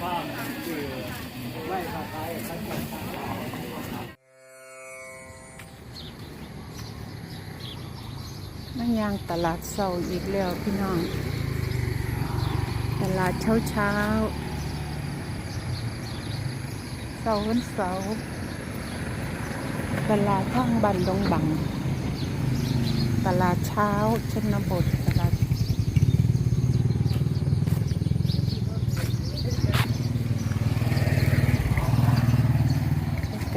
มายางตลาดเสาอีกแล้วพี่น้อง ตลาดเช้าเช้าเสาร์วันเสาร์ตลาดท่องบันดงบัง ตลาดเช้าชนบทตลาด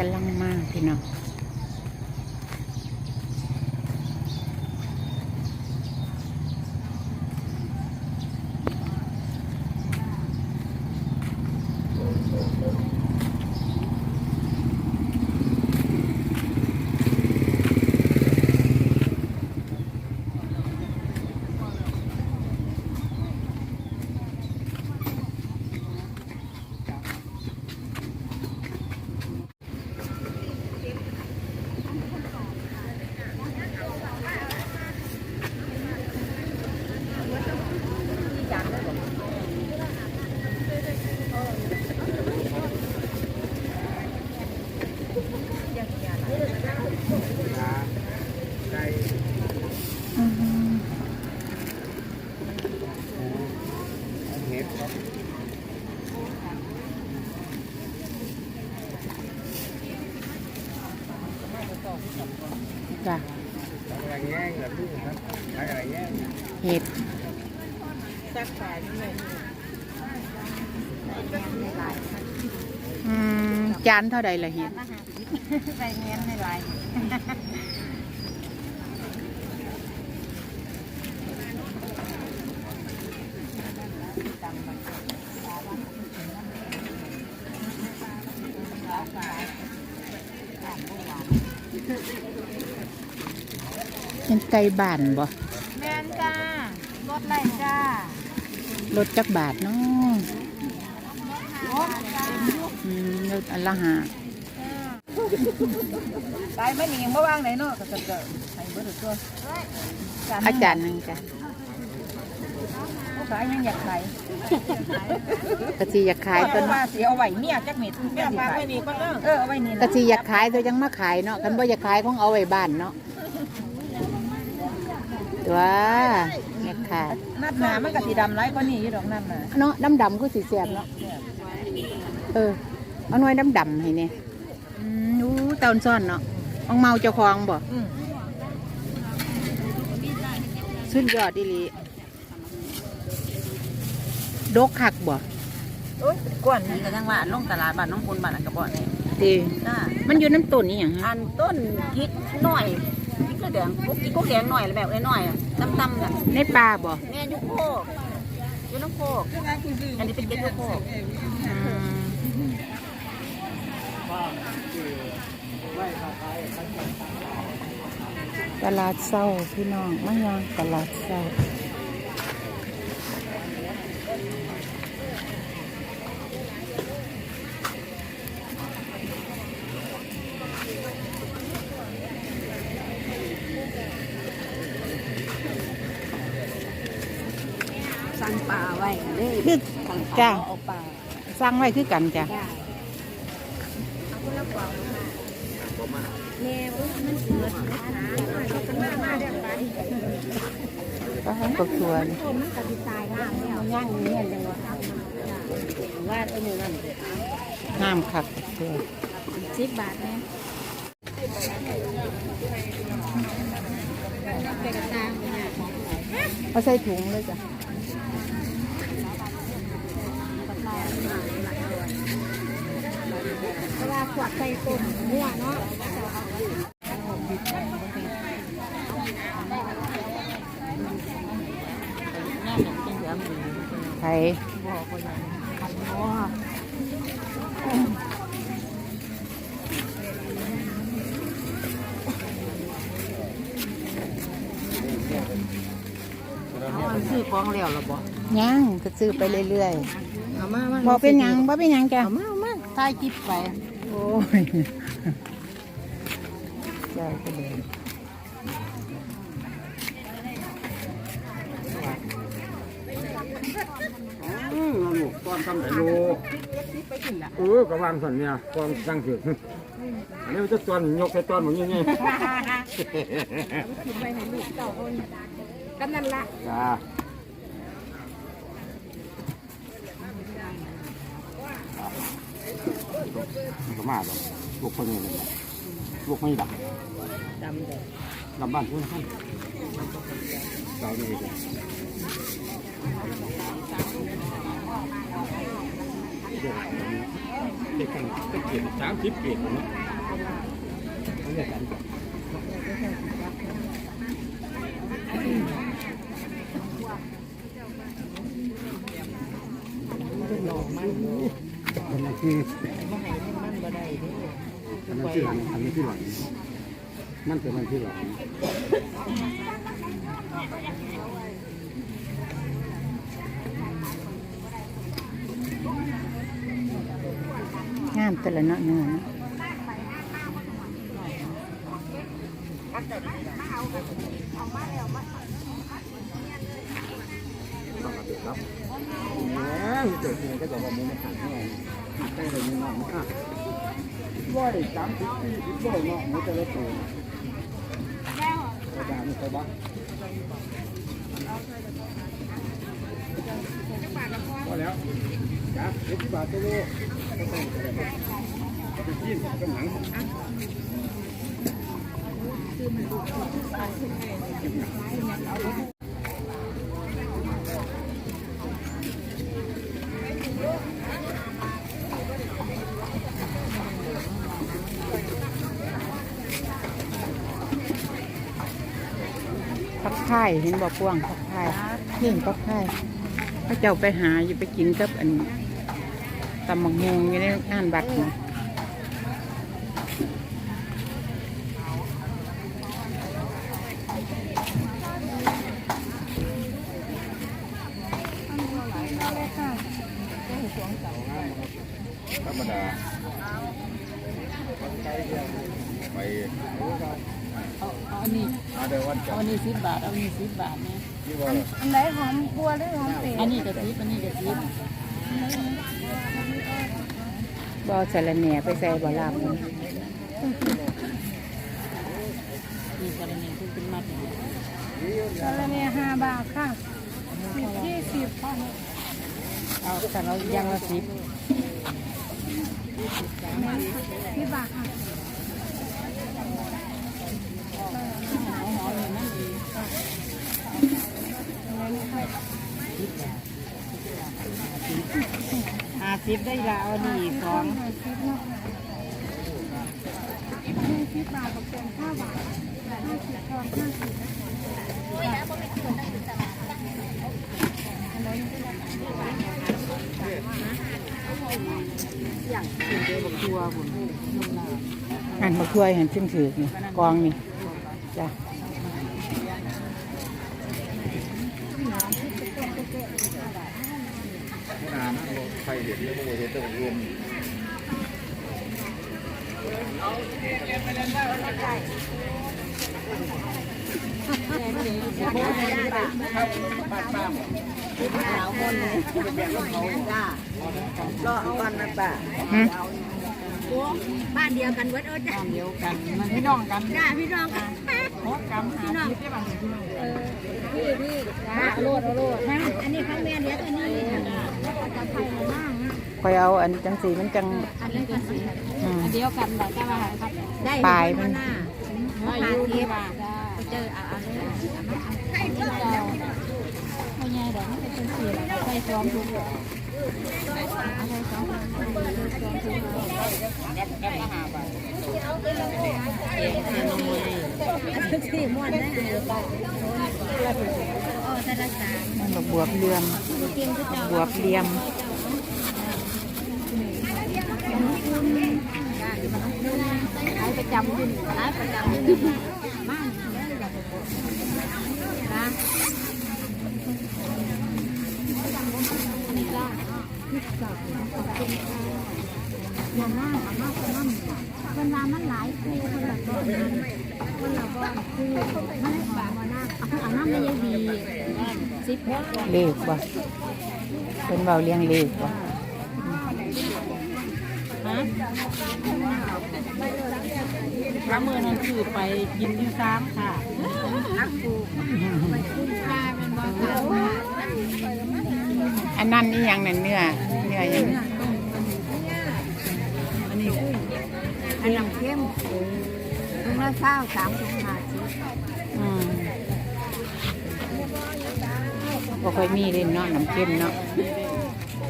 กำลังมากพี่น้อง อืมจ้ะ อะไรแง่งเหรอพี่ครับอะไรแง่ง เห็ด สักขายนี่เลย อืม จานเท่าใดละเห็ดใส่เงี้ยไม่ไรเป็นไก่บ้านบ่แมนจ้ารถไล่จ้ารถจักบาทเนาะ รถจ้าอืมรถอันละหาตายไม่หนีเมื่อวางไหนเนาะก็จะเกิดใส่เบอร์ตัวอาจารย์หนึงจ้ะขายยังอยากขายกะสิอยากขายเพตัวราะว่าเสียเอาไว้เมียจักเม็ดเมียปลาไม่หนีก็เลิกเออเอาไว้นี่กะสิอยากขายตัวยังมาขายเนาะคันบ่อยากขายคงเอาไว้บ้านเนาะตัวอยากขายนัดหนามันก็สีดำไรก็นี่อยู่ดอกนั่นน่ะเนาะดำๆก็สีแสบเนาะเออ เอาหน่วยดำๆให้เนี่ยอืมอู้เตาซ่อนเนาะเอาเมาเจ้าของบ่อืมสุดยอดอีหลีดกคักบ่โอ้ยก้อนนี้ก็ยังว่าลงตลาดบ้านน้องคุณบ้านอันกระบอกนี่ตีจ้ามันอยู่น้ำต้นนี่หยังฮะอันต้นพริกหน่อยพริกกระแดงกุ๊กกิ๊กกุ๊กแดงหน่อยแบบน้อยๆอะตั้มๆน่ะในป่าบ่แม่อยุโคกอยุน้ำโคกอันนี้เป็นเก็ดอยุโคกอืม ตลาดเศร้าพี่น้องมะยางตลาดเศร้าสั่งปลาไว้เด้คือจ้าเอาปลาสร้างไว้คือกันจ้ะ ได้เอาคนละกล่องแม่ว่ามันเกิดนะเขาเป็นมามาเรียกไปก็ให้กับชวนมันก็สิตายน้ำเนี่ยย่างนี้จังว่าว่าตัวนี้นั่นห้ามคักกับชวนสิบบาทเนี่ยไปกระตางเนี่ยเอาใส่ถุงเลยจ้ะ เพราะว่า ขวดใส่ต้นมั่วเนาะไข่ซื้อของแล้วหรอบ่ยังก็ซื้อไปเรื่อยเอามามาๆบอกเป็นหยังบ่เป็นหยังจ้ะเอามาเอามาถ่ายคลิปไปโอ้ ยใจก็เลยอืมลูกก้อนซ้ำไหนอยู่เออกระวางสันเนี่ยก้อนตั้งถืออันนี้มันจะตอนยกไปตอนเหมือนยังไงคิดไห้ลูกเจ้าคนกำนันละจ้า มันก็มาหรอกลูกคนนี้เลยลูกไม่ดักดำเลยดำบ้านเพื่อนท่านเราดีเลยเด็กกันเป็นเกียรติสามสิบเกียรติเนาะเขาเรียกกัน หลอกมัน อันนี้คือ บ่ให้มันบ่ได้เด้ อันนั้นที่หลังอันนี้ที่หลังมันเป็นมันที่หลังงามแต่ละเนาะเนื้อเนาะ สามสิบสี่สิบโลเนาะมันจะได้ตัวกระดาษนี่ใช่ปะพอแล้วจ้ะเจ็ดสิบบาทตัวโลก็ต้องไปกินกับหนังผักไข่เห็นบอกกวงผักไข่เพียงผักไข่พระเจ้าไปหาอยู่ไปกินกับอันตำมักฮงอยู่ในงานบัตรนะธรรมดาไป เอาอันนี้อาเดวันจัเอานทร์อันนี้สิบบาท เอาอันนี้สิบบาทนะที่ว่าอันไหนหอมบัวหรือหอมเต๋อันนี้กะทิอันนี้กะทิบอสะระแหน่ไปใส่บอลาบมันมีสะระแหน่ที่เป็นมัดอยู่แล้วเนี่ยห้าบาทค่ะสิบยี่สิบเอาแต่เรายังละสิบสิบบาทค่ะ สิบได้ละเอาดีสองห้าสิบเนาะสิบบาทกับเป็นห้าบาทห้าสิบทอนห้าสิบตัวผมหันมาถ้วยเหันซึ่งถือนี่กองนี่จ้ะานะใครเห็นแล้วก็บอกเห็นแต่ผมรวมหืมบ้านเดียวกันเวิร์ดเออจ้านเดียวกันมันพี่น้องกันจ้าพี่น้องกันหกกำหาสิบได้บ้างพี่พี่จ้าโลดโลดนะอันนี้ข้างแม่เดียวตัวนี้จะไทยมากนะ คอยเอาอันจังสีมันจังอันนี้ก็สีอืมเดียวกันแบบจะมาครับได้ปลายมันหน้าหาเทียบเจอเอาเอาเลยใส่ก็เราไม่ใหญ่ดอกไม่เป็นสีใส่ซ้อมทุกใส่ซ้อมใส่ซ้อมสี่ม้วนได้เออ แต่ละสามมันดอกบวบเหลี่ยมกินก็จะบวบเหลี่ยมขายประจำขึ้นขายประจำขึ้นมากนะอย่างนั้นเอามากกว่านั้นเวลามันหลายคู่คนละก้อนคนละก้อนคือมันฝากมาหน้าเอาน้ำไม่ยังดีสิบหก เลขบ่เป็นเบาเลี้ยงเลขบ่เนะพระมือนั้นคือไปกินที่ซ้ำค่ะนักปูปลาเป็นบ่ค่ะอันนั้นนี่ยังนั่นเนื้อเนื้อยังอันนี้อันน้ำเข้มถุ งละเช้าสามถุงห้าสิบอืมบ่ค่อยมีเล่นเนาะน้ำเค็มเนาะ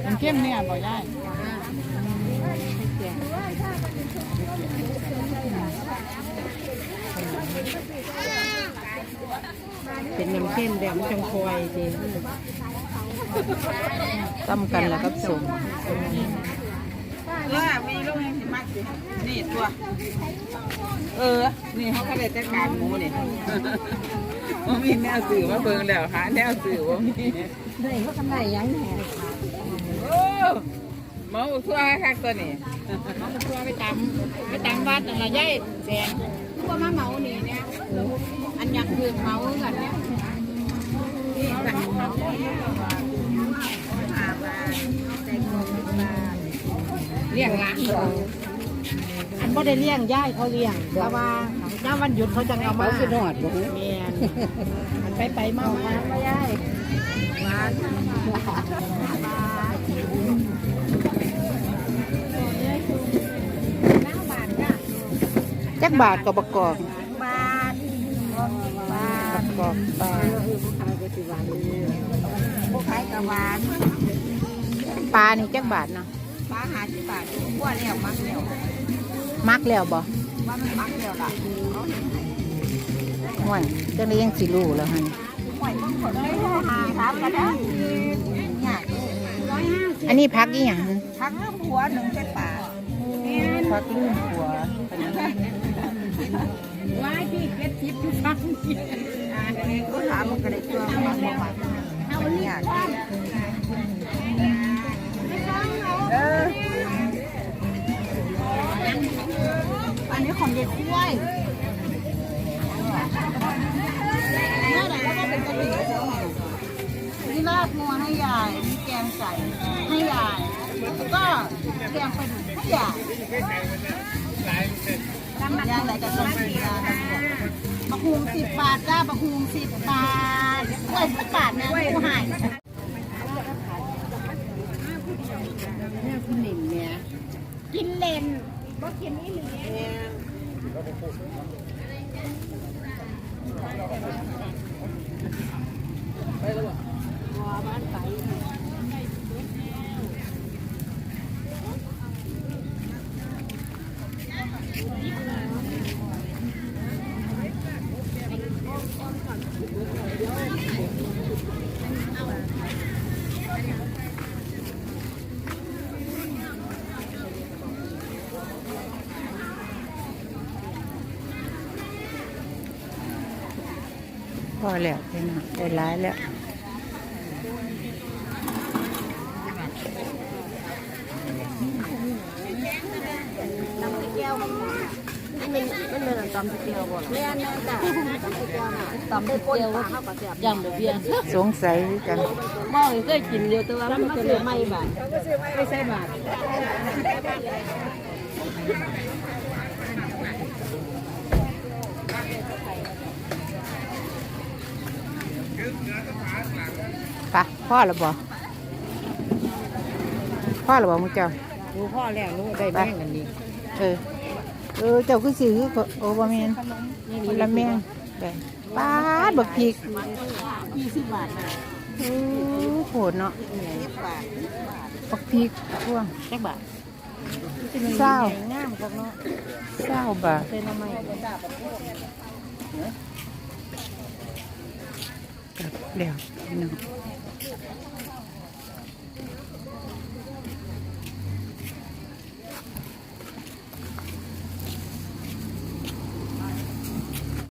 น้ำเข้มเนี่ยบ่ได้เป็นน้ำเข้มแบบจังคอยจริงต้มกันแล้วกับสม เออมีลูกยังสิมักสินี่ตัว เออ นี่เขาก็เลยจัดการหมูนี่ว่ามีแนวสื่อมาเบิ่งแล้วหาแนวสื่อว่ามีได้เขาทำไรยังแหนโอ้เมาทั่วคักตัวนี้เขาไปทัวร์ไปตำไปตำวัดอะไรย่ายแดงคือว่ามาเมานี่เนี่ยอันอยากคือเหมากันเนี่ย เลี้ยงหลานอันบ่ได้เลี้ยงย่ายเขาเลี้ยงแต่ว่าเจ้าวันหยุดเขาจะเอามาคือหอดบ่แม่นมันไปไปมามาบ่ย่ายหวานจักบาทก็ประกอบบาทบาปทระกอบปลาพวกขายกะหวานปลานี่จักบาทเนาะ ปลาหาที่บาทกว่าแล้วมักแล้วมักแล้วบ่ว่ามันมักแล้วล่ะห่วยจังได้ยังสิรู้แล้วหั่นปล่อยมันหมดเลยหาถามกันนะเนี่ยร้อยห้าสิบอันนี้พักอีหยังทั้งหัวหนึ่งเป็นป่าพักลืมหัวว้ายพี่เก็ดทิพย์อยู่ฟังกินก็ถามมันก็ได้ตัวมันบอกว่าเอาเนี่ยเอันนี้ของเด็กกล้วยเมื่อไรก็เป็นกะหรี่นี่ลาดงัวให้ยายนี่แกงไก่ให้ยาย แล้วก็แกงปลาดุกให้ยายยายอะไรกับต้นสียาบะฮุงสิบบาทจ้าบะฮุงสิบบาทกล้วยสิบบาทเนี่ยกูใหาย เนี่ยคุณหนิมเนี่ยกินเลนบ่กินนี่หรือเนี่ยไปแล้วพี่บ้านได้ หลายแล้วตำตะเกียวมันมันมันเป็นตำตะเกียวบ่ล่ะแม่นๆจ้ะตำตะเกียวน่ะตำตะเกียวข้าวกระเทียมยำเบียร์สงสัยคือกันบ่เคยกินอยู่แต่ว่ามันเป็นไม่บาทไม่ใช่บาท พ่อหรือบ่พ่อหรือบ่มึงเจ้ารู้พ่อแล้วรู้ได้แม่งกันดีเออเออเจ้าคือสิคือก็โอ้บ่แม่นคนละแม่งไปป้าดบักพริกยี่สิบบาทนะโอ้โหดเนาะสิบบาทบักพริกพ่วงจักบาทเศร้างามกับเนาะเศร้าบาทเป็นทำไมกลับแล้วพี่น้อง Thank you.